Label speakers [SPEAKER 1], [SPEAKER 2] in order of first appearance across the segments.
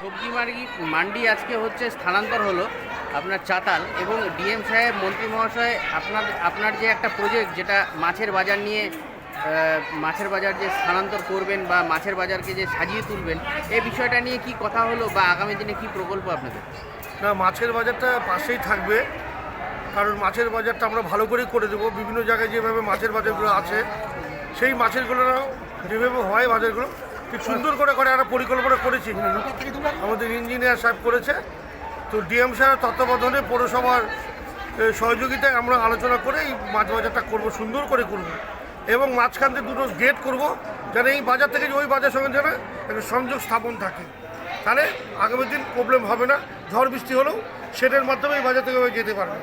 [SPEAKER 1] সবজি মার্গি মান্ডি আজকে হচ্ছে স্থানান্তর হলো আপনার চাতাল এবং ডিএম সাহেব, মন্ত্রী মহাশয়, আপনার আপনার যে একটা প্রজেক্ট যেটা মাছের বাজার নিয়ে মাছের বাজার যে স্থানান্তর করবেন বা মাছের বাজারকে যে সাজিয়ে তুলবেন, এই বিষয়টা নিয়ে কি কথা হলো বা আগামী দিনে কি প্রকল্প আপনাদের?
[SPEAKER 2] না, মাছের বাজারটা পাশেই থাকবে, কারণ মাছের বাজারটা আমরা ভালো করেই করে দেবো। বিভিন্ন জায়গায় যেভাবে মাছের বাজারগুলো আছে, সেই মাছেরগুলো যেভাবে হয় বাজারগুলো। ঠিক সুন্দর করে করে একটা পরিকল্পনা করেছি। আমাদের ইঞ্জিনিয়ার সাহেব করেছে। তো ডিএম সাহেবের তত্ত্বাবধানে পৌরসভার সহযোগিতায় আমরা আলোচনা করে এই মাছ বাজারটা করব, সুন্দর করে করব। এবং মাঝখান থেকে দুটো গেট করব, যেন এই বাজার থেকে ওই বাজার সঙ্গে যেন একটা সংযোগ স্থাপন থাকে। তাহলে আগামী দিন প্রবলেম হবে না, ঝড় বৃষ্টি হলেও সেটার মাধ্যমে এই বাজার থেকে যেতে পারবে।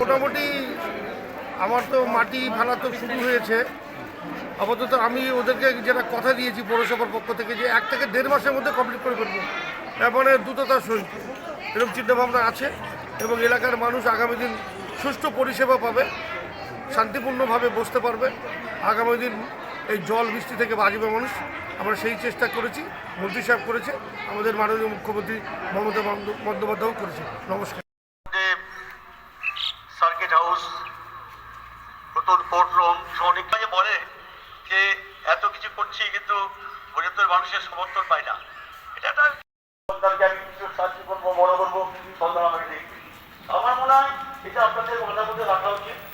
[SPEAKER 2] মোটামুটি আমার তো মাটি ফেলা তো শুরু হয়েছে। আপাতত আমি ওদেরকে যেটা কথা দিয়েছি পৌরসভার পক্ষ থেকে যে এক থেকে দেড় মাসের মধ্যে কমপ্লিট করে ফেলব। তারপরে দ্রুততার সহিত। এরকম চিন্তাভাবনা আছে এবং এলাকার মানুষ আগামী দিন সুষ্ঠু পরিষেবা পাবে, শান্তিপূর্ণভাবে বসতে পারবে। আগামী দিন এই জল বৃষ্টি থেকে বাঁচবে মানুষ। আমরা সেই চেষ্টা করেছি, মন্ত্রী সাহেব করেছে, আমাদের মাননীয় মুখ্যমন্ত্রী মমতা বন্দ- বন্দ্যোপাধ্যায়ও করেছে। নমস্কার।
[SPEAKER 3] সার্কিট হাউস নতুন বলে যে এত কিছু করছি কিন্তু বৃহত্তর মানুষের সমর্থন পাই না। এটা একটা সন্তানকে আমি কিছু সাহায্য করব, বড় করব, সন্তান আমাকে দেখবে। আমার মনে হয় এটা আপনাদের মাথার মধ্যে রাখা উচিত।